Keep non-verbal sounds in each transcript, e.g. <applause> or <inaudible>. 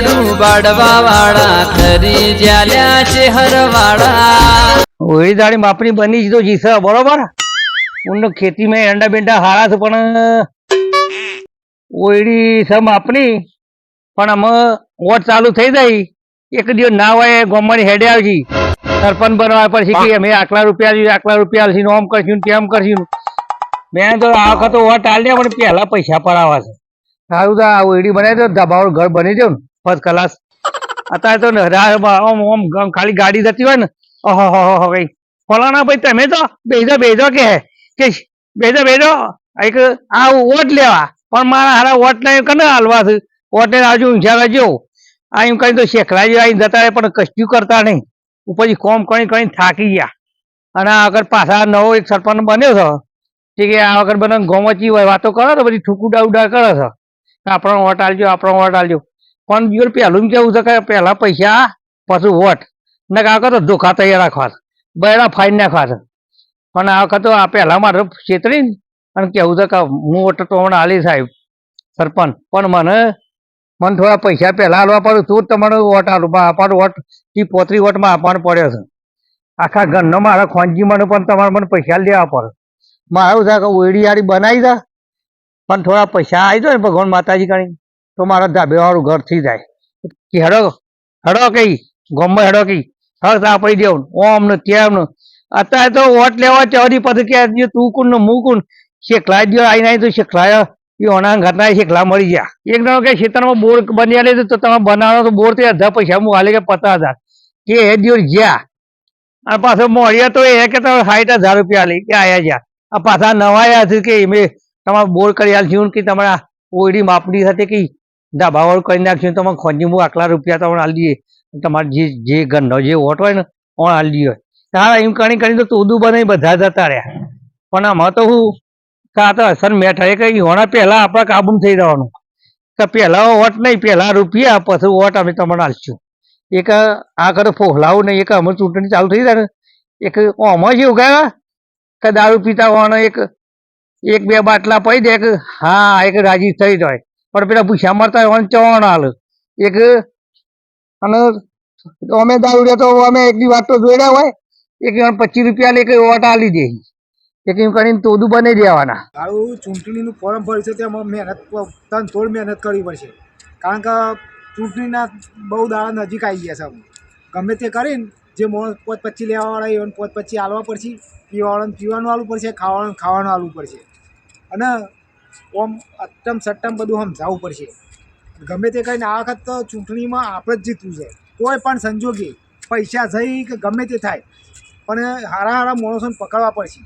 યાડું બાડવા વાળા ખરી જ્યાલ્યા છે હરવાળા ઓળી દાડી માપણી બની જ તો જીસે બરોબર? ઊંડો ખેતીમાં એંડા બેંડા હારા છે પણ ઓયડી છે માપણી પણ અમે વોટ ચાલુ થઈ જાય. એક દિવસ ના હોય ગોમણી હેડે આવજી. સરપંચ બનવા પછી કે અમે આટલા રૂપિયા લઈએ આટલા રૂપિયા લઈશું ઓમ આમ કરશું ને તેમ કરશું. મેં તો આ વખત વોટ આલ્યા પણ પહેલા પૈસા પર આવા છે. સારું તો આ ઓયડી બનાવી દો ધાબાવાળું ઘર બની દો ને. First class. અત્યારે તો આમ આમ ખાલી ગાડી જતી હોય ને ઓહો હો હો કઈ ફલાણા ભાઈ, તમે તો બેજો બેજો કે કે બેજો બેજો એક આ વોટ લેવા. પણ મારા હારા વોટ ને કને હાલવા છે? વોટ ને આજુ ઊંઝા જો આ એમ કઈ તો શેખરા જેવા અહીં જતા પણ કશું કરતા નહીં. ઉપરથી કોમ કઈ કરી થાકી ગયા. અને આ વગર પાછા નવો એક સરપંચ બન્યો છે. કે આ વખત બધા ગોમચી વાતો કરો તો બધી ઠુકુડા ઉડા કરે છે. આપણો વોટ આલજો, આપણો વોટ આલજો. પણ બીજું પહેલું કેવું છે પહેલા પૈસા, પછી વોટ. ને આ વખત ધોખા તૈયાર રાખવા બહેરા ફાઇન નાખવા છે. પણ આ વખત આ પહેલા મારે છેતરી અને કેવું છે કે હું વોટ તો હમણાં આલી સાહેબ, સરપંચ. પણ મને મને થોડા પૈસા પહેલા હાલવા પડે તો તમારો વોટ આલું આપણો વોટ, ઈ પોતરી વોટમાં આપવાનો પડ્યો છે. આખા ઘરનો મારા ખોંજી મને પણ તમારે મને પૈસા લેવા પડે. મારું થાય કે ઓયડી યારી બનાવી દે. પણ થોડા પૈસા આવી જાય ને ભગવાન માતાજી કરી તો મારા ધાબેવાળું ઘર થઈ જાય. કે હેડો હેડો કઈ ગમે હેડો કઈ, હક આપી દેવું, ઓમ ને તેમ ને. અત્યારે તો વોટ લેવા ચૌધી પછી કે તું કુન ને હું કુન શેખલા જ આવીને આવી તો શેખલા એ ઓના ઘરના શેખલા મળી ગયા. એક દાડો કે ખેતરમાં બોર બની લે તો તમે બનાવો તો બોર તે અડધા પૈસા હું હાલે કે પચાસ હજાર. કે એ દિવસ જ્યાં અને પાછો મળ્યા તો એ કે તમે સાઠ હજાર રૂપિયા લઈ કે આયા ગયા આ પાછા નવાયા છે કે મેં તમારે બોર કરી આલશું કે તમારા ઓયડી માપડી સાથે કે ધાબાવાળું કરી નાખ્યું તમે ખોજી હું આટલા રૂપિયા તમને આલી દઈએ. તમારે જે જે ગંધો જે વોટ હોય ને, ઓણ આલી દઈએ. તારા એમ કરી કરીને તો તોદું બને બધા જતા રહ્યા. પણ આમાં તો હું, કાં તો અસર મેઠા એ કઈ હોણા પહેલાં આપણા કાબૂમાં થઈ જવાનું. તો પહેલા વોટ નહીં, પહેલા રૂપિયા, પછી વોટ અમે તમને આલશું. એક આ કરે ફોહલાવું નહીં, એક અમે ચૂંટણી ચાલુ થઈ જાય એક આમાં જ ઉગાવ્યા, કે દારૂ પીતા હોવાનો એક એક બે બાટલા પડી દે કે હા, એક રાજી થઈ જાય. પણ પેલા ભૂસા મરતા હોય ચવાણ હાલ. એક અને અમે દારૂ તો અમે એકની વાત તો જોડ્યા હોય, એક પચીસ રૂપિયા લે કઈ વોટ આલી દે. એક એમ કરીને તોદું બની દેવાના. આવું ચૂંટણીનું ફોર્મ ભર્યું છે, તેમાં મહેનત તન થોડ મહેનત કરવી પડશે. કારણ કે ચૂંટણીના બહુ દાડા નજીક આવી ગયા છે ગમે તે કરીને જે મોણ પોત પચી લેવાવાળા એને પોત પચી આલવા પડશે. પીવાવાળાને પીવાનું આલવું પડશે ખાવાનું ખાવાનું આલવું પડશે. અને ઓમ અટ્ટમ સટ્ટમ બધું સમજાવવું પડશે. ગમે તે કરીને આ વખત ચૂંટણીમાં આપણે જ જીતવું છે. કોઈ પણ સંજોગે પૈસા જઈ કે ગમે તે થાય, પણ હારા હારા માણસોને પકડવા પડશે.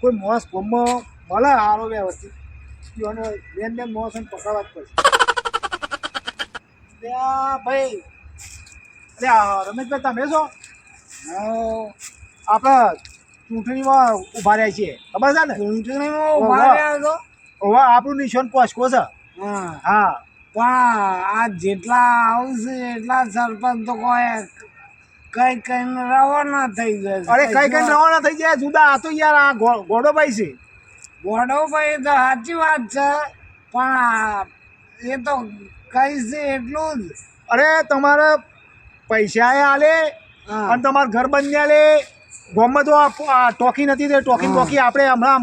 કોઈ માણસ ગમમાં મળે હારો વ્યવસ્થિત અને બેન બેન માણસોને પકડવા જ પડશે. ભાઈ, અરે રમેશભાઈ તમે છો? આપણે ચૂંટણીમાં ઊભા રહ્યા છીએ. ખબર છે ને? ચૂંટણીમાં ઊભા રહ્યા છો? હવે આપણું નિશાન પોસ્કો છે. હા. હા. પણ આ જેટલા આવશે એટલા સરપંચ તો કોઈ કઈ કઈ રવાના થઈ જાય અરે કઈ કઈ રવાના થઈ જાય જુદા. આ તો યાર આ ગોડોભાઈ છે. ગોડોભાઈ તો સાચી વાત છે પણ એ તો કઈ છે એટલું જ. અરે તમારે પૈસા આલે હા. અને તમારું ઘર બંધ આલે. ગામમાં તો આ ટોકી નથી તે ટોકી ટોકી આપણે હમણાં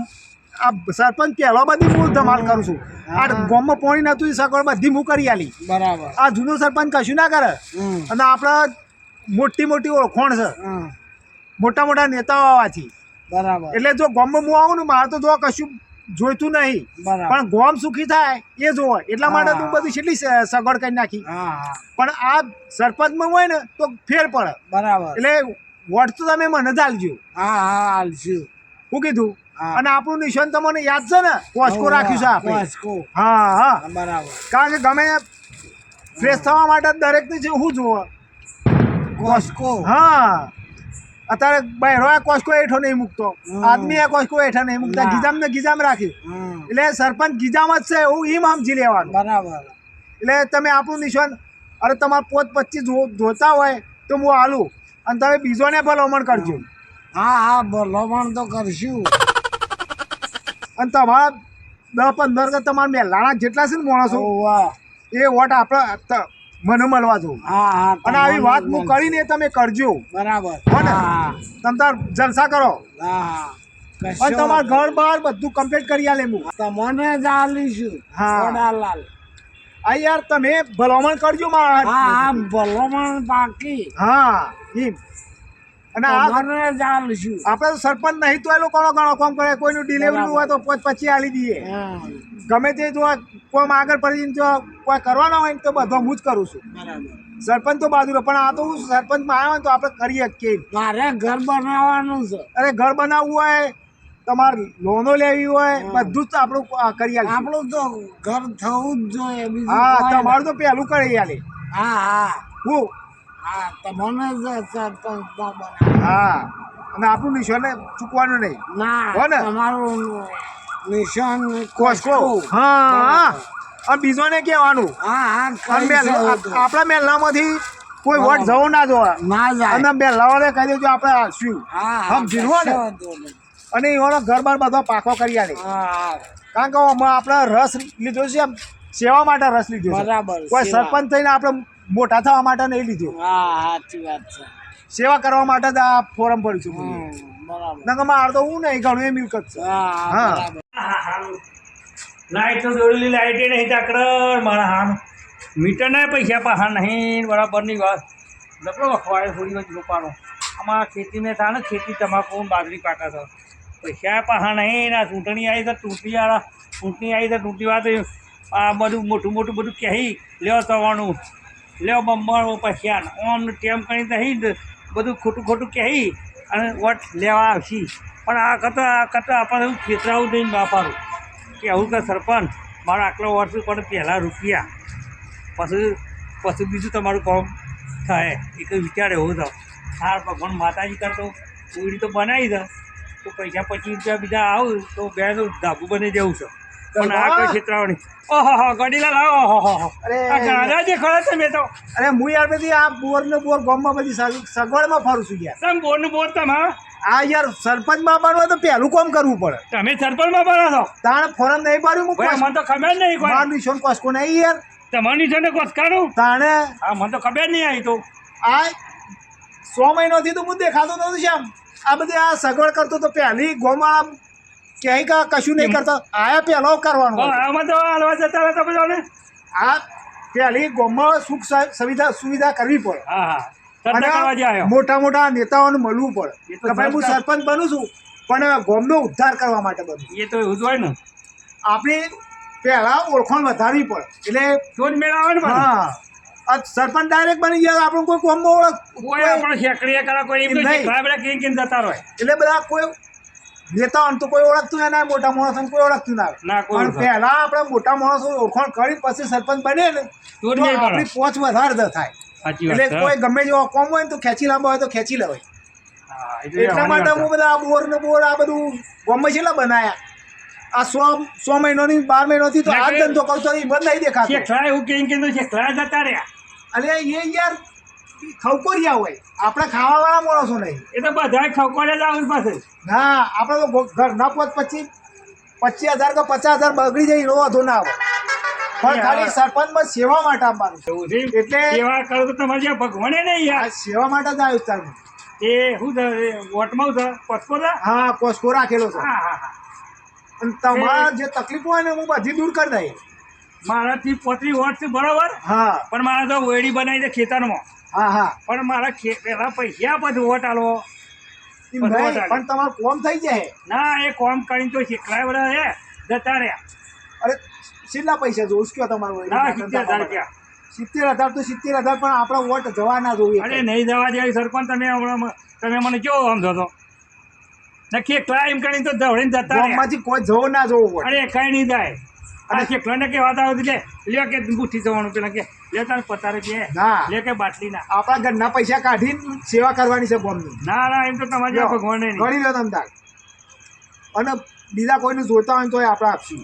આ સરપંચ પહેલો બધી હું ધમાલ કરું છું. આ ગામમાં પોણી નતું એ સગવડ બધી હું કરી આલી. બરાબર. આ જૂનો સરપંચ કશું ના કરે. અને આપણા મોટી મોટી ઓળખોણ છે. મોટા મોટા નેતાઓ આવવાથી બરાબર. એટલે જો ગામમાં હું આવું ને મારે તો જો કશું જોઈતું નહીં. પણ ગોમ સુખી થાય એ જોવે. એટલા માટે તું હા. બધી કેટલી સગવડ કરી નાખી. હા હા. પણ આ સરપંચમાં હોય ને તો ફેર પડે. બરાબર. એટલે વોટ તો તમે મને જ આલજો હા હા આલજો શું કીધું? હા. અને આપણું નિશાન તમને યાદ છે ને? કોસ્કો રાખ્યું છે આપણે કોસ્કો. હા હા. હા, બરાબર. કારણ કે ગમે ફ્રેશ થવા માટે દરેકને છે શું જોવે. કોસ્કો હા. અત્યારે બહેરો એ કોસ્કો હેઠો નહીં મૂકતો. આદમી એ કોસ્કો હેઠો નહીં મૂકતા. ગીજામ ને ગીજામ રાખી. એટલે સરપંચ ગીજામ જ છે એવું એમ સમજી લેવાનું. બરાબર. એટલે તમે આપણું નિશાન અરે તમારે પોત પચીસ જોતા હોય તો હું હાલું અને તમે બીજોને ભલામણ કરજો. હા હા ભલામણ તો કરશું. અને તમારા દસ પંદર કે તમારા મહેલાણા જેટલા છે ને માણસો એ વોટ આપણે મને મળવા દો. હા હા અને આવી વાત હું કરીને તમે કરજો. બરાબર. તમે તાર જલસા કરો. અને તમારા ઘર બહાર બધું કમ્પ્લીટ કરી આલે હું. તમને જ આલીશું હા. આ યાર તમે ભલામણ કરજો મારા હા હા ભલામણ બાકી. હા એમ. અને આપણે તો સરપંચ નહીં તો એ લોકોનો ઘણો કામ કરે. કોઈનું ડિલિવરી હોય તો પછી આલી દઈએ. ગમે તે જો કોઈ આગળ પડી જો કોઈ કરવાનો હોય તો બધો હું જ કરું છું. સરપંચ તો બાજુ. પણ આ તો હું સરપંચમાં આવ્યો તો આપણે કરીએ કે મારે ઘર બનાવવાનું છે. અરે ઘર બનાવવું હોય તમારે લોનો લેવી હોય બધું જ આપણું કરી આલીશું. આપણું તો ઘર થવું જ જોઈએ હા તમારું તો પહેલું કરી આલે. હા હા. હું હા તમને જ સરપંચ ના બનાવ. હા અને આપણું નિશાન ચૂકવાનું નહીં. ના હો ને? તમારું નિશાન કોસ્કો. હા અને બીજોને કહેવાનું. હા. આપણા મહેલામાંથી કોઈ વોટ જવું ના જોવા. ના જાય. અને મહેલાવાળે કહી દેજો આપણે હાસ્યું. હમ જીરવો ને? અને એવાનો ઘર બાર બધો પાકો કરી આલે. કારણ કે આપણે રસ લીધો છે સેવા માટે રસ લીધો છે. બરાબર કોઈ સરપંચ થઈને આપણે મોટા થવા માટે નહીં લીધું. હા સાચી વાત છે. સેવા કરવા માટે જ આ ફોરમ ભર્યું છું હમ, બરાબર. નકર માર તો હું નહીં ઘણું એ મિલકત છે. હા હા. હા. બરાબર. લાઈટ તો દોડેલી લાઈટે નહીં તાકડ મારા હામ મીટર ના પૈસા પાહા નહીં બરાબરની વાત. લપડો વખવાડે થોડી વાર રોપાનો. આમાં ખેતી મેં થાય ને ખેતી તમાકુ બાજરી પાકા થાય પૈસા પાહા નહીં ના ચૂંટણી આવી તો ચૂંટણી વાળા ચૂંટણી આવી તો ચૂંટણી વાત આ બધું મોટું મોટું બધું કહી લેવા તવાનું. લ્યો બમ્બર પૈસા ઓમ ટેમ કરી નહીં બધું ખોટું ખોટું કહી અને વટ લેવા આવશી. પણ આ કરતાં આ કરતાં આપણે એવું ખેતરાવું નહીં વાપરું. કે આવું કે સરપંચ, મારા આટલો વર્ષ પણ પહેલાં રૂપિયા. પછી પછી બીજું તમારું કામ થાય. એક વિચાર એવો તો હાર ભગવાન માતાજી કરતો પૂરી તો બનાવી દઉં તો પૈસા પચીસ રૂપિયા બીજા આવું તો બે ધાબુ બની જવું છે. પણ આ કઈ ક્ષેત્રાવણી ઓહો હો ગડીલા લાવો ઓહો હો હો. અરે. આ ગાંડા જે ખરા તમે તો. અરે હું યાર બધી આ બોર ને બોર ગામમાં બધી સગવડમાં ફરું છું યાર. તમે બોર તમે આ યાર સરપંચમાં બનવું હોય તો પહેલું કોમ કરવું પડે. તમે સરપંચમાં બના છો? તાણે ફોરમ નહીં પાડ્યું હું મને તો ખબર નહીં મારું નિશાન કોસ્કો નહીં યાર. તમારું છે ને કોસકાનું તાણે હા મને તો ખબર નહીં આવી તો. આ સો મહિનાથી તો હું દેખાતો નતો શ્યામ. આ બધી આ સગવડ કરતો તો પહેલી ગોમાળા ક્યાંય કા કશું નહીં કરતા. આયા પહેલો કરવાનું આમાં તો હાલવા જતા હતા બધાને આ પહેલી ગોમાં સુખ સુવિધા સુવિધા કરવી પડે. અને મોટા મોટા નેતાઓને મળવું પડે. કે ભાઈ હું સરપંચ બનું છું પણ ગોમનો ઉદ્ધાર કરવા માટે બનું. એ તો એવું જ હોય ને. આપણે પહેલા ઓળખાણ વધારવી પડે. એટલે તો જ મેળાવે ને હા સરપંચ ડાયરેક્ટ બની ગયા આપણું કોઈ ગોમ ઓળખ કોઈ આપણે શેકડીએ કરે કોઈ નહીં. જતા રહે. એટલે બધા કોઈ નેતાઓને તો કોઈ ઓળખતું ના મોટા માણસોને કોઈ ઓળખતું ના પણ પહેલા આપણે મોટા માણસો ઓળખાણ કરી પછી સરપંચ બને ને તો. આપણી પહોંચ વધારે થાય. એટલે કોઈ ગમે જેવો કોમ હોય ને તો ખેંચી લાંબા હોય તો ખેંચી લેવાય. એટલા માટે હું બધા આ બોર ને બોર આ બધું ગમે છેલ્લા બનાયા. આ સો સો મહિનાની બાર મહિનોથી તો આ ધંધો કરતો એ બંધ નહીં. દેખાતો. એવું કેમ કે જતા રહ્યા. અને એ યાર ખવકોરિયા હોય. આપણે ખાવાવાળા માણસો નહીં. એ તો બધા ખવકોડે જ આવે પાસે. ના આપણે તો ઘર ના પોત પછી પચીસ હજાર કે પચાસ હજાર બગડી જાય એનો વાંધો ના આવે. પણ ખાલી સરપંચમાં સેવા માટે આપવાનું. એટલે- સેવા કરો તો તમારે જ્યાં ભગવાને નહીં આ યાર સેવા માટે જ આવ્યું તારું. એ શું વોટમાં હું છે પસકો હા કોસ્કો રાખેલો છે. હા હા અને તમારા જે તકલીફ હોય ને હું બધી દૂર કરી દઈએ મારાથી પોતરી વોટ છે બરાબર? હા. પણ મારા તો વેડી બનાવી છે ખેતરમાં. હા હા. પણ મારા પેલા પૈસા બધું વોટ આલો. પણ તમારું કોમ થઈ જાય. ના એ કોમ કરીને તો શેકડા બધા હે જતા રહ્યા. અરે કેટલા પૈસા જોઉં કયો તમારું ના સિત્તેર હજાર સિત્તેર હજાર તો સિત્તેર હજાર પણ આપણા વોટ જવા ના જોઈએ. અરે નહીં જવા દે સરપંચ તમે હમણાં તમે મને કેવો સમજો છો નક્કી ક્લાઇમ કરીને તો દોડીને જતા કોઈ જવો ના જવું પડે અરે કઈ નહીં જાય આ શેકલાને કે વાત આવે લે લે કે બુઠી જવાનું પેલા કે લે તારે પતારે કે ના. લે કે બાટલી ના. આપણા ઘરના પૈસા કાઢીને સેવા કરવાની છે ગામની ના ના એમ તો તમારે લ્યો, ભગવાન નહીં. ગણી લો તમ તાર અને બીજા કોઈને જોતા હોય તોય આપણે આપશું.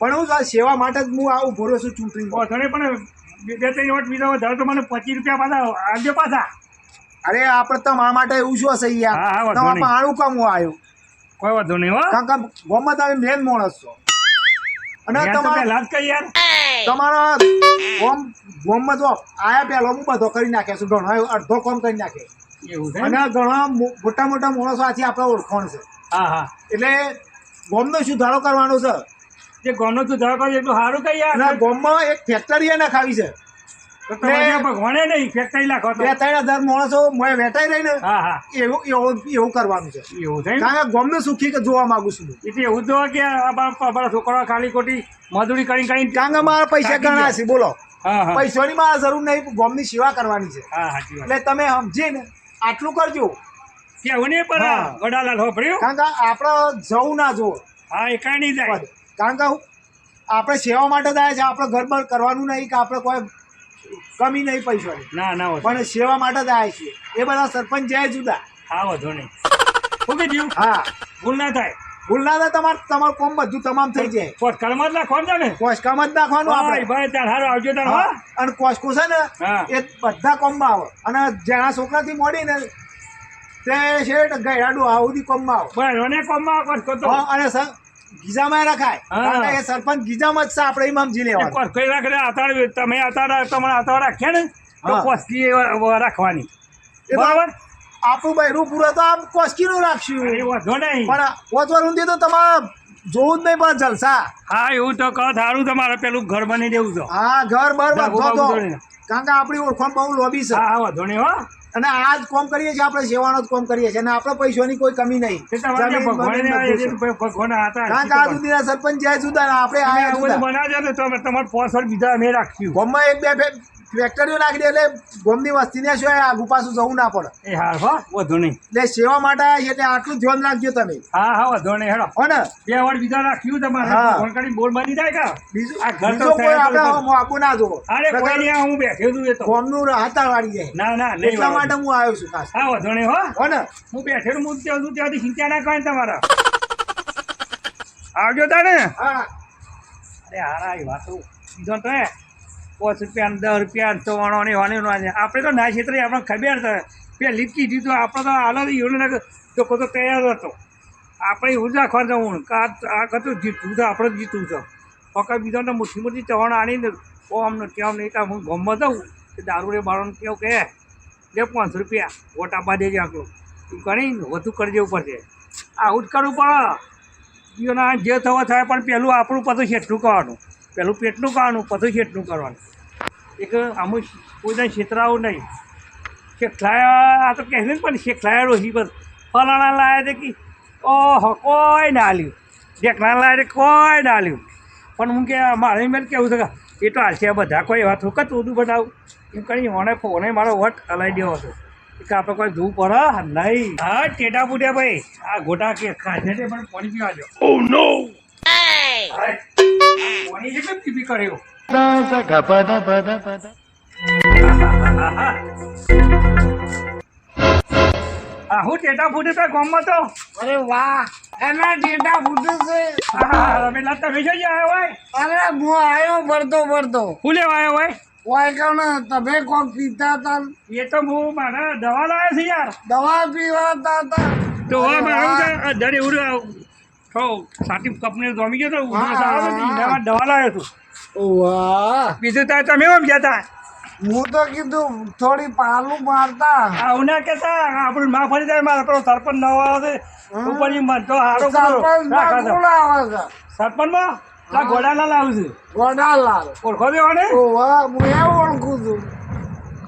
પણ હું સેવા માટે જ હું આવું ભરો છું ચૂંટણી ઓથણે પણ બે બે ત્રણ વોટ બીજા વધારે તો મને પચીસ રૂપિયા પાછા આવજો પાછા. અરે આપણે આ માટે એવું શું હશે યાર? તમારા. આણું કામ હું આવ્યો? કોઈ વાંધો નહીં હો. કારણ કે આવે મેન માણસ છો. અને તમારે લાજ તમારા તમારા ગોમ ગોમમાં જો આયા પહેલો હું બધો કરી નાખે છું ઘણો અડધો કોમ કરી નાખે. અને ઘણા મોટા મોટા માણસો આથી આપણે ઓળખાણ છે. હા હા. એટલે ગોમનો સુધારો કરવાનો છે. જે ગોમનો સુધારો કરે એટલું સારું કઈ યાર. અને ગોમમાં એક ફેક્ટરી નાખાવી છે. ભગવાને નહીં બે ત્રણ હજાર માણસો મોએ વેટાઈ રહીને હા હા. એવું એવું એવું કરવાનું છે. એવું થાય? કારણ કે સુખી કે જોવા માંગુ છું એટલે એવું તો કે અમારા છોકરા ખાલી ખોટી મજૂરી કરી કરીને કારણ કે મારા પૈસા ઘણા છે બોલો. પૈસાની મારે જરૂર નહીં ગોમની સેવા કરવાની છે. એટલે તમે સમજી ને આટલું કરજો. કેવું નહીં પણ હા. વડાલાલ કારણ કે આપણે જવું ના જુઓ. હા એ કાંઈ નહીં જાય કારણ કે આપણે સેવા માટે થાય છે આપણે ગરબર કરવાનું નહીં કે આપણે કોઈ કમી નહીં પૈસાની. ના ના પણ સેવા માટે થાય છે. એ બધા સરપંચ જાય જુદા. હા વધુ નહીં. <laughs> શું કીધું હા. ભૂલ ના થાય. ભૂલ ના થાય તમારે તમારું કોમ બધું તમામ થઈ જાય. કોસ્કામ જ નાખવાનું ને? કોસ્કામ જ નાખવાનું આપણે. ભાઈ ત્યાં હારો આવજો ત્યાં હા. અને કોસ્કો છે ને એ બધા કોમમાં આવે. અને જેના છોકરાથી મોડી ને તે શેઠ ગયડાડું આવું કોમમાં આવે. અને કોમમાં કોસ્કો તો અને સર ગીજામાં રખાય. કારણ કે સરપંચ ગીજામાં જ છે આપણે સમજી લેવાનું. કોસ્કો રાખે આતાર તમે આતાર તમારે આતાર રાખ્યા ને તો કોસ્કી રાખવાની. બરાબર? આપણું બહેરું પૂરા તો આમ કોસ્કીનું રાખશું. એ વધુ નહીં. પણ તો તમારે જોવું જ નહીં પણ જલસા. હા એવું તો કહો સારું તમારે પેલું ઘર બની દેવું તો. હા ઘર બર બધો. કારણ કે આપણી ઓળખાણ બહુ લોબી છે. હા વાંધો નહીં હો. અને આ જ કોમ કરીએ છીએ આપણે સેવાનો જ કોમ કરીએ છીએ. અને આપણે પૈસાની કોઈ કમી નહીં. ભગવાન હતા કે સુધીના સરપંચ જાય સુધા આપણે આયા તમારે પોસડ બીજા અમે રાખ્યું. ગામમાં એક બે ફેક્ટરીઓ નાખી દે એટલે ગામની વસ્તીને શું આગુ પાછું જવું ના પડે. એ હા હો વધુ નહીં. એટલે સેવા માટે એટલે આટલું ધ્યાન રાખજો તમે. હા હા વધુ નહીં હેડો. હો ને? બે વાર બીજા રાખ્યું તમારે. હા. ફોન કરી બોલ બની જાય કા? બીજું આ ઘર તો કોઈ આપણે આપવું ના જોવો. અરે કોઈ નહીં હું બેઠો છું એ તો. ગોમનું હાથા વાળી જાય. ના ના નહીં એટલા માટે હું આવ્યો છું ખાસ. હા વધુ નહીં હો. હો ને? હું બેઠેલું હું ત્યાં છું ત્યાંથી ચિંતા ના કરે તમારા. આવજો તાને હા. અરે હારા એ વાતો. કીધો તો હે પાંચ રૂપિયા દસ રૂપિયા ચવાણો ને વાની નો આપણે તો ના ક્ષેત્રે આપણે ખબર છે. પેલા લીપકી દીધું, આપણે તો હાલ જ એવું તો કોઈ તો તૈયાર હતો. આપણે એવું જ રાખવાનું હું કે આ કતું જીતવું છે આપણે જ જીતવું છે. પકડ બીજો તો મોટી મોટી ચવાણ આણીને ઓમ ને તેમ નહીં કાં હું ગમમાં જાઉં કે દારૂ રે બાળાને કેવું કે, લે પાંચસો રૂપિયા વોટ આપવા દેજે આટલો. તું કરી વધુ કરજે ઉપર છે. આવું જ કરવું પડે. જીઓના જે થવા થાય પણ પહેલું આપણું પછી છેટલું કરવાનું. પહેલું પેટનું કરવાનું પછી છેટલું કરવાનું. એક અમુક કોઈને છેતરાવું નહીં. શેખલાયા આ તો કહે ને પણ શેખલાયા રોહી બસ ફલાણા લાયા તે કે ઓહો કોઈ ના લ્યું ઢેકણા લાયા તે કોઈ ના લ્યું પણ હું કે મારે મેં કેવું છે કે એ તો હાલશે બધા કોઈ એવા થોકત બધું બનાવું. એમ કરી મને ફોને મારો વટ હલાવી દેવો હતો. કે આપણે કોઈ ધૂ પડે નહીં. હા ટેટા પૂટ્યા ભાઈ આ ગોટા કે ખાધે પણ પાણી પીવા દો ઓ નો પાણી છે પીપી કર્યો. આ હું ટેટા ફૂટે તો ગામમાં તો? અરે વાહ એના ડેટા ફૂટે છે. હા પેલા તમે જઈ આવ્યા હોય? અરે હું આવ્યો ભરતો ભરતો હું લેવા આવ્યો હોય? કોઈ કણ? તમે કોક પીતા હતા? એ તો હું મારા દવા લાવ્યા છે યાર. દવા પીવા હતા તો મારું દર એવું થો સાટી કપને ગમી ગયો તો ઉધરસ આવે ને એનામાં દવા લાવ્યો છું. વાહ બીજું તાર તમે એમ જતા હું તો કીધું થોડી પાલું મારતા. આવું ના કહેતા આપણું ના ફરી જાય મારા પેલો સરપંચ નવો આવે છે. ઉપર મન તો હારો સરપંચમાં કોણ આવે છે. ગોડાલાલ ઓળખો દેવા ને ઓ હું એ ઓળખું છું.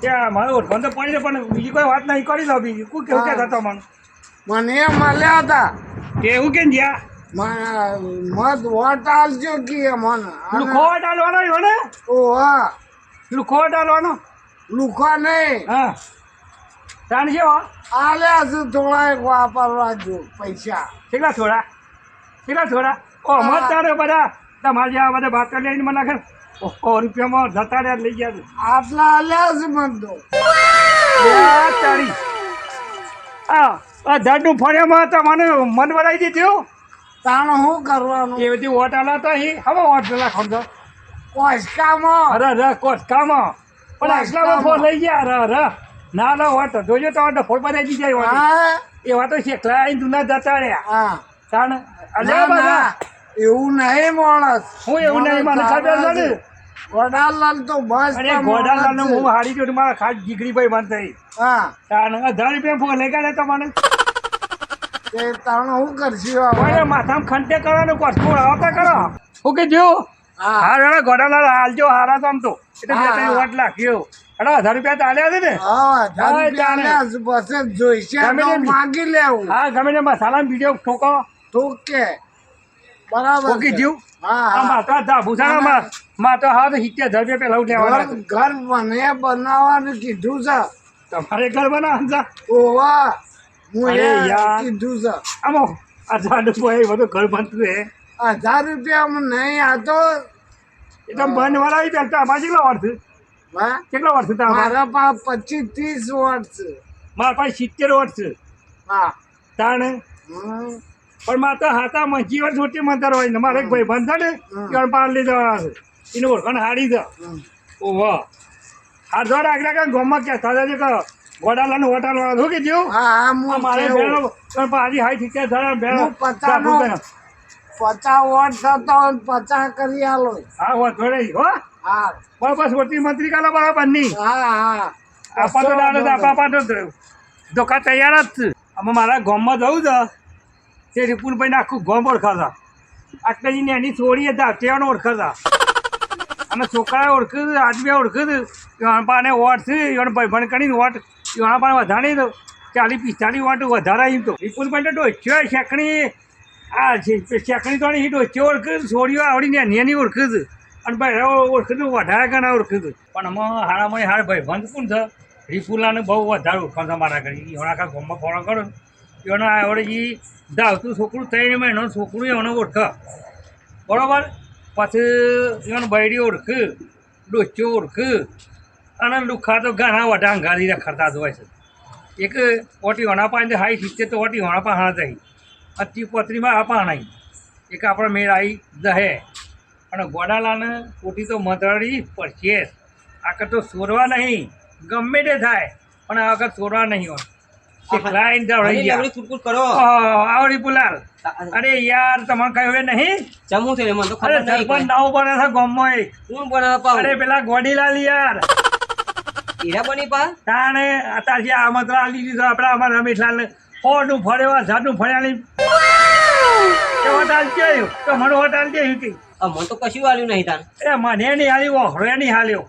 ત્યાં મારે ઓળખો તો પડી પણ બીજી કોઈ વાત નહીં કરી લો બીજી. કોઈ કેવું કે થતો મને મને મળ્યા હતા. એવું કેમ જ્યાં? મત વોટ આલજો કે મને. લુખો ડાલવાનો એવો ને? ઓ હા. લુખો ડાલવાનો લુખા નહીં. હા. હો? આલ્યા છું થોડા એક વાપરવા જો પૈસા. કેટલા થોડા? કેટલા થોડા? ઓ મત તારે બધા. તમારે જેવા બધા ભાકર લઈને મને ખર ઓ રૂપિયામાં જતા રહ્યા લઈ ગયા આટલા આલ્યા છે મન તો આ તારી આ આ ધડનું ફળિયામાં હતા મને મન બનાવી દીધું તાણ શું કરવાનું? એ બધી હોટલ હતા અહીં. હવે વોટ ખોલતો કોસકામાં? અરે ર કોટકામાં પણ આટલામાં ફોન લઈ ગયા. ર ર ના ના વોટ જોજો તો વોટ ફોન બનાવી દીધા હા? એવા તો છે આવીને જૂના જતા રહ્યા. હા. તાણ અરે એવું નહીં માણસ. હું એવું નહીં મને ખબર છે ગોડાલાલ તો મસ્ત અરે નું હું હારી ગયો મારા ખાસ દીકરી ભાઈ બંધ થઈ હા. તાણ અઢાર રૂપિયા ફોન લઈ ગયા તમને એ તાણ હું કરશું હવે? માથામાં ખંટે કરો ને કોસમોડ આવતા કરો. હું કે જો. હા. હવે ગોડાલાલ હાલજો હારા તો આમ તો. એટલે બે ત્રણ વોટ લાગ્યો. અરે હજાર રૂપિયા ચાલ્યા છે ને? હા હજાર રૂપિયા જોઈશે. માગી લેવું. હા ગમે તે મસાલા વીડિયો ઠોકો. તું કે બરાબર ઓકે. જીવ હા હા. માતા દા છે માતા તો હા તો સિત્તેર હજાર રૂપિયા પેલા લેવાના ઘર મને બનાવવાનું કીધું છે. તમારે ઘર બનાવવાનું છે? ઓવા હું યાર. કીધું છે. આમો આ રૂપિયા બધું ઘર બનતું હે હજાર રૂપિયા નહીં આ તો એ તો બંધ વાળા આવી પેલતા અમારે કેટલા વર્ષ? હા? કેટલા વર્ષ હતા મારા પાસે પચીસ ત્રીસ વર્ષ. છે મારા પાસે સિત્તેર વર્ષ. છે હા. તાણે? પણ માતા હાથા મંચી વર્ષ મોટી મંતર હોય ને મારે એક ભાઈ બંધ ને. ત્રણ પાંચ લઈ જવાના છે. એને ઓળખણ હારી છે. ઓહો. હાથ ધોર આગળ કાંઈ ગોમાં કહેતા હતા કે વડાલાનો હોટલ વાળા શું કે જેવું હા હા હું મારે. બેનો પણ પાછી હાઈ ઠીક થાય બેનો હું પચાનો પચાસ વોટ થતો પચાસ કરી આલો. હા હો જોડે હો. હા. બસ મોટી મંત્રી કાલા બરાબર નહીં. હા હા. આપા તો દાડો તો આપા પાટો જ ધોકા તૈયાર જ છે. આમાં મારા ગામમાં જવું છે. તે રિપુનભાઈને આખું ગોમ ઓળખાતા. આટલાજીને એની છોડી હતા તેઓને ઓળખાતા. અને છોકરાએ ઓળખ્યું આદમી ઓળખે છે એના પાને વોટ છે એનો ભણ કરીને વોટ એના પાને વધારે તો ચાલીસ, પિસ્તાલીસ વોટ વધારે આવ્યું તો. રિપુનભાઈ તો ડોચ્યો શેકણી. આ શેકણી તો એ ડોચ્યો ઓળખ્યું છોડીઓ આવડીને એની એની ઓળખે અને ભાઈ ઓળખે છે વધારે ઘણા ઓળખ્યું પણ અમે હારામાં હાર ભાઈ બંધ કોણ છે? રિપુલાને બહુ વધારે ઓળખાણ મારા ઘરે. એના આખા ગામમાં ફોન કરો એનો આવડે એ ધાવતું છોકરું થઈને મહિનો છોકરું એનો ઓળખ. બરાબર? પછી એનો બૈડી ઓળખ ડોચ્યો ઓળખ, અને લુખા તો ઘણા વટા અંગારી રખડતા જ હોય છે. એક ઓટી હોણા પાસે હાઈ સિત્તેર તો ઓટી હોણા પાસે હાણા જઈ અતિ પત્રીમાં આ પાણાઈ એક આપણે મેળ આવી દહે. અને ગોડાલાને ઓટી તો મતરડી પડશે જ. આ તો સોરવા નહીં. ગમે તે થાય, પણ આ વખત સોરવા નહીં હોય. ગયા. કરો. આવડી પુલાલ. અરે. યાર તમારે કહ્યું નહીં? જમું છે મને તો અરે સરપંચ નવો બને છે ગામમાં એક. હું બનાવવા પાઉં અરે પેલા ગોડીલાલ યાર. હીરા બની પા? તાણે અત્યારે આમંત્રણ આલી દીધું. આપણા અમારા રમેશલાલ હોનું ફળેવા ઝાડનું ફળ્યાની કે હોટાલ કેયું તો મને હોટાલ કેયું કે? મને તો કશું વાલ્યું નહીં તાન એ મને નહીં હાલ્યો ઓહળે નહીં હાલ્યો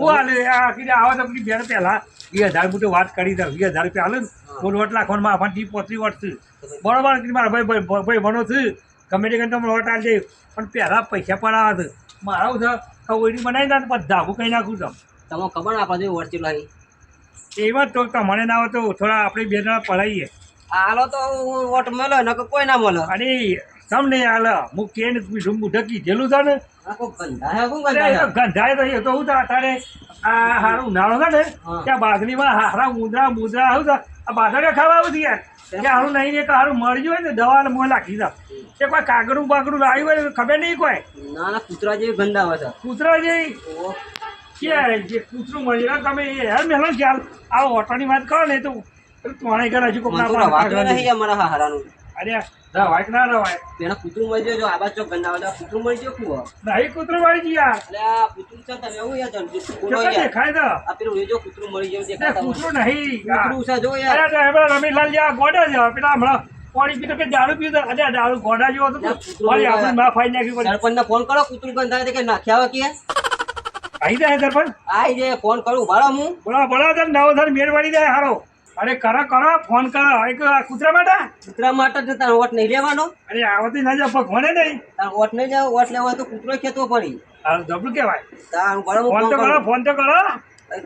હું હાલ્યો આ કીધે આવો તો પેલી બેન વીસ હજાર હું તો વાત કરી દઉં વીસ હજાર રૂપિયા હાલે ને બોલ વટ લાખોમાં આપણને ટી વર્ષ વટ છે. બરોબર મારા ભાઈ ભાઈ ભાઈ ભણો છે. ગમે તે કરીને વોટ વટ આલજે પણ પહેલાં પૈસા પડાવવા છે. મારા હું છે ઓઈડી બનાવી દે બધા ધાબુ કહી નાખું તમે તમે ખબર ના વર્ષ ચેટલો આવી એમાં તો તમને ના હોય તો થોડા આપણે બે જણા પડાવીએ હાલો તો વોટ મળે ને કોઈ ના મળે. અરે સમ નહીં હાલ હું કે ને પીઠું મુઢ કીધેલું છે ને એ ગંધાય તો એ તો હું તારે આ હારું ઉનાળો છે ને ત્યાં બાજરીમાં હારા મુદ્રા મુદ્રા આવું છે આ બાદરે ખાવા આવું યાર કે હારું નહીં એક હારું મળી હોય ને દવા મોં નાખી દે કે કોઈ કાગડું બાગડું લાવ્યું હોય ખબર નહીં કોઈ ના ના કૂતરા જેવી ગંધા આવે છે કૂતરા જે ઓહો. જે કૂતરું મળી તમે એ યાર મેલો ખ્યાલ આ ઓટોની વાત કરો ને તો તોણે ઘર હજુ કોઈ અમારા હારાનું અરે રવાય ના રવાય. પેલા કૂતરું મળી જાય જો આ બાજુ આવે કૂતરું મળી જાય કુવો? નહીં કૂતરું ગયા કૂતરું છે તમે એવું યાર બોલો દેખાય તો. આ પેલું જો કૂતરું મળી ગયું તે દેખાતા કૂતરું નહીં કૂતરું છે જો યાર. અરે રમેશલાલ ગોડા છે પેલા હમણાં પાણી પીતો કે દારૂ પીતો અરે દારૂ ગોડા જેવો હતો. કૂતરું આપણે ના ફાઈ નાખ્યું. સરપંચ ફોન કરો કૂતરું બંધ આવે કે નાખ્યા કે? આઈ જાય સરપંચ. આઈ જે ફોન કરું ભાડો હું. બોલા બોલા તને નવો ધર મેળ વાળી જાય હારો. અરે કરો કરો ફોન કરો. એક કૂતરા માટે? કૂતરા માટે જ તારો ઓટ નહીં લેવાનો. અરે આવતી ના જાય ભગવાને નહીં. તાર ઓટ નહીં લેવો વોટ લેવા તો કૂતરો ખેતો પડી આ ડબલ કહેવાય. તાર ભાડો ફોન તો કરો ફોન તો કરો.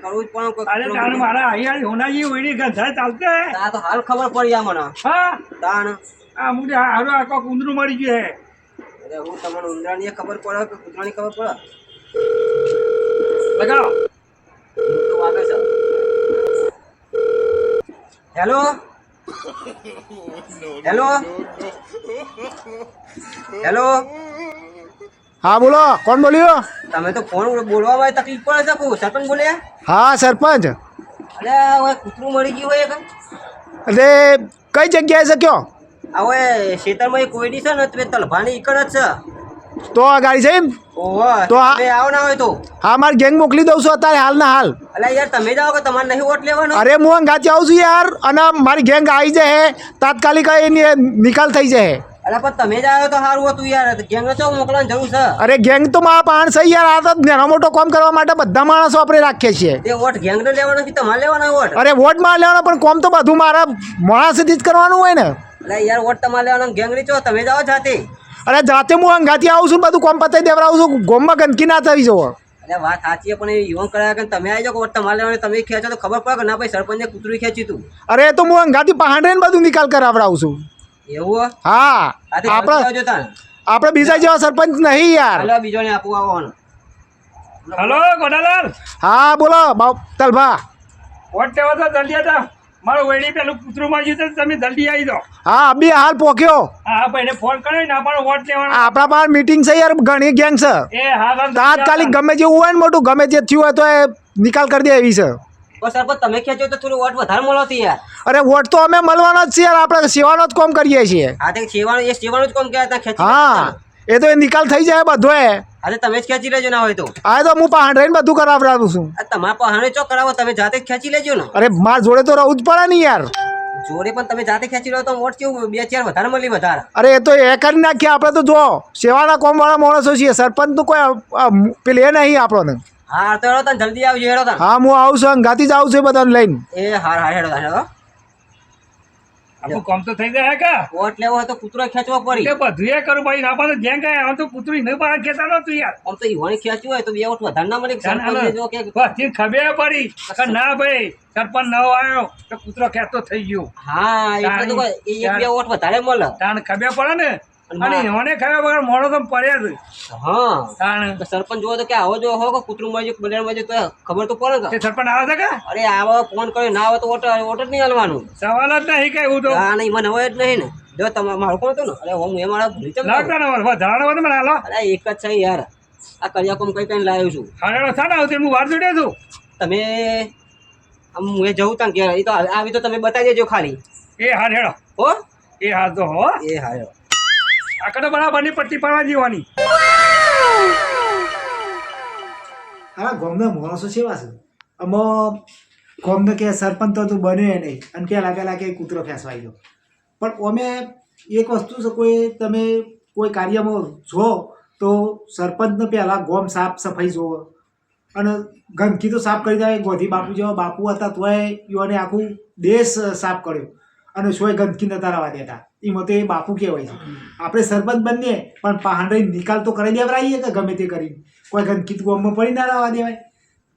કરવું જ પણ અરે તાણ. મારા અહીંયા હોનાજી ઓઈડી ગંધાય ચાલતે. તા તો હાલ ખબર પડી આ મને. હા? તાણ. આ મુડે હારો આ કોક ઊંદરું મળી ગયું હે. અરે હું તમને ઉંદરાની ખબર પડે કે કૂતરાની ખબર પડે? લગાવો. તો વાગે છે. હેલો હેલો હેલો હા બોલો. કોણ બોલ્યો? તમે તો ફોન બોલવામાં તકલીફ પડે છે સરપંચ બોલ્યા હા સરપંચ. અરે હવે કૂતરું મળી ગયું હોય એટલે કઈ જગ્યાએ છે કયો? હવે ખેતરમાં એક કોયડી છે ને તો તલભાની ઈકડ જ છે. તો આ ગાડી છે એમ? તો આવો ના હોય તો. હા મારી ગેંગ મોકલી દઉં છું અત્યારે હાલ ના હાલ. અલ્યા યાર તમે જાઓ કે તમારે નહીં વોટ લેવાનો? અરે હું અંગાથી આવું છું યાર અને મારી ગેંગ આવી જાય તાત્કાલિક એની નિકાલ થઈ જાય અલ્યા પણ તમે જ આવ્યો તો સારું હતું યાર ગેંગ ચો મોકલવાની જરૂર છે. અરે ગેંગ તો મારા પાણ છે યાર આ તો નાનો મોટો કામ કરવા માટે બધા માણસો આપણે રાખીએ છીએ તે વોટ લેવાનો કે તમારે લેવાનો વોટ? અરે વોટમાં લેવાનો પણ કોમ તો બધું મારા માણસથી જ કરવાનું હોય ને. યાર વોટ તમારે લેવાનો ગેંગની ચો તમે જાઓ જાતે. અરે જાતે હું અંગાથી આવું છું બધું કોમ પતાવી દેવડાવું છું. ગોમમાં ગંદકી ના થઈ જવો અરે વાત સાચી પણ એ યુવાન કરાયા કે તમે આવી જાઓ તમારે લેવાની તમે ખેંચો તો ખબર પડે કે ના ભાઈ સરપંચે કૂતરું ખેંચી તું. અરે તો હું અંગાથી પહાડે ને બધું નિકાલ કરાવડાવું છું. એવું હો? આપણે આપણે બીજા જેવા સરપંચ નહીં યાર. બીજો ને આપવું આવવાનું હલો ગોડાલાલ. હા બોલો બાપ તલભા વોટ કેવા તો જલ્દી હતા મારું વેડી પેલું કૂતરું માં ગયું તમે જલ્દી આવી દો હા અભી હાલ પોક્યો. હા ભાઈને ફોન કર્યો ને આપણો વોટ લેવાનો. આપણા પાસે મીટિંગ છે યાર ઘણી ગેંગ છે. એ હા તાત્કાલિક ગમે જેવું હોય ને મોટું ગમે જે થયું હોય તો એ નિકાલ કરી દે એવી છે. પણ સરપંચ તમે ખેંચો તો થોડું વોટ વધારે મળો હતી યાર. અરે વોટ તો અમે મળવાના જ છીએ યાર આપણે સેવાનો જ કોમ કરીએ છીએ. હા તે સેવાનું એ સેવાનું જ કોમ કહેતા ખેંચી હા. એ તો એ નિકાલ થઈ જાય બધો એ અરે તમે જ ખેંચી લેજો ના હોય તો. આ તો હું પહાડ રહીને બધું કરાવડાવું છું. તમાર પહાણે ચો કરાવો તમે જાતે જ ખેંચી લેજો ને. અરે માર જોડે તો રહું જ પડે ને યાર. જોડે પણ તમે જાતે ખેંચી લો તો વોટ કેવું? બે ચાર વધારે મળી વધારે. અરે એ તો એ કરી નાખીએ આપણે તો જો સેવાના કોમવાળા માણસો છીએ. સરપંચ તો કોઈ પેલી એ નહીં આપણને. હા તો હેડો તને જલ્દી આવજો હેડો તને. હા હું આવું છું અંગાથી જ આવું છું બધાને લઈને. એ હાર હા હેડો હેડો. આપણું કામ તો થઈ જાય કા? કોટ લેવો તો કૂતરો ખેંચવો પડી. તે બધું એ કરું ભાઈ ના પાડે ગેંગ ગયા તો કૂતરી નહીં પાડે ખેતા નતું યાર. આમ તો ઈવાની ખેંચ્યું હોય તો બે વોટ વધારે ના મળે જાણે જો કે બસ તે ખબર પડી. કે ના ભાઈ સરપંચ નવો આવ્યો તો કૂતરો ખેંચતો થઈ ગયો. હા એટલે તો એક બે વોટ વધારે મળે. તાણ ખબે પડે ને અને મોડો તો પડ્યા જ. હા. સરપંચ જોવો તો કે આવો જો હો કે કૂતરું મળી કે બલેર તો ખબર તો પડે કે સરપંચ આવે છે કે? અરે આવો ફોન કર્યો ના આવે તો નહીં હાલવાનું. સવાલ જ નહીં કઈ હું તો. હા નહીં મને હોય જ નહીં ને. જો તમે મારું કોણ હતું ને? અરે હું એ મારા ભૂલી ચમ જાઉં. લાગતા ને વધારાનો વધુ મને હાલો અરે એક જ છે યાર. આ કરિયા કોમ કઈ કઈ લાવ્યો છું. હારેડો થાય ને આવતી હું વાર જોડ્યો છું. તમે આમ હું એ જવું તાં ઘેર. એ તો આવી તો તમે બતાવી દેજો ખાલી. એ હાર હેડો હો? એ હાર તો હો. એ હા હેડો. આ કડો બરાબરની પટ્ટી પાડવા જીવાની. હા ગોમના માણસો છે છે. આમાં ગોમને કે સરપંચ તો તું બન્યો નહીં અને કે લાગે કે કૂતરો ફેંસવાઈ ગયો. પણ અમે એક વસ્તુ છે, કોઈ તમે કોઈ કાર્યમાં જો તો સરપંચને પહેલાં ગોમ સાફ સફાઈ જોવો અને ગંદકી તો સાફ કરી જાય ગોધી બાપુ જેવા બાપુ હતા તોય યોને આખું દેશ સાફ કર્યો. અને સોય ગંદકી નતા રહેવા દેતા. એમાં મતે એ બાપુ કહેવાય છે. આપણે સરપંચ બનીએ, પણ પહાડે નિકાલ તો કરી દેવરાઈએ કે ગમે તે કરીને? કોઈ ગંદકીત ગોમમાં પડી ના રહેવા દેવાય?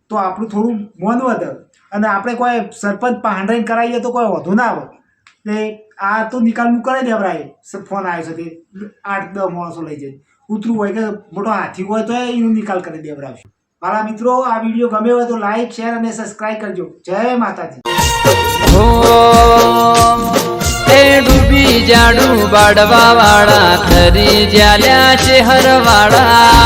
તો આપણું થોડું મોન વધે. અને આપણે કોઈ સરપંચ પહાડે કરાવીએ તો કોઈ વધુ ના આવે. એટલે આ તો નિકાલનું કરી દેવરાય ફોન આવ્યો છે તે, આઠ દસ માણસો લઈ જાય. ઉતરું હોય કે મોટો હાથી હોય તો એનું નિકાલ કરી દેવરાવશે મારા મિત્રો, આ વીડિયો ગમ્યો હોય તો લાઈક, શેર અને સબસ્ક્રાઈબ કરજો. જય માતાજી. એ ડૂબી જાડું બાડવા વાળા ખરી જ્યાલ્યા છે હરવાળા.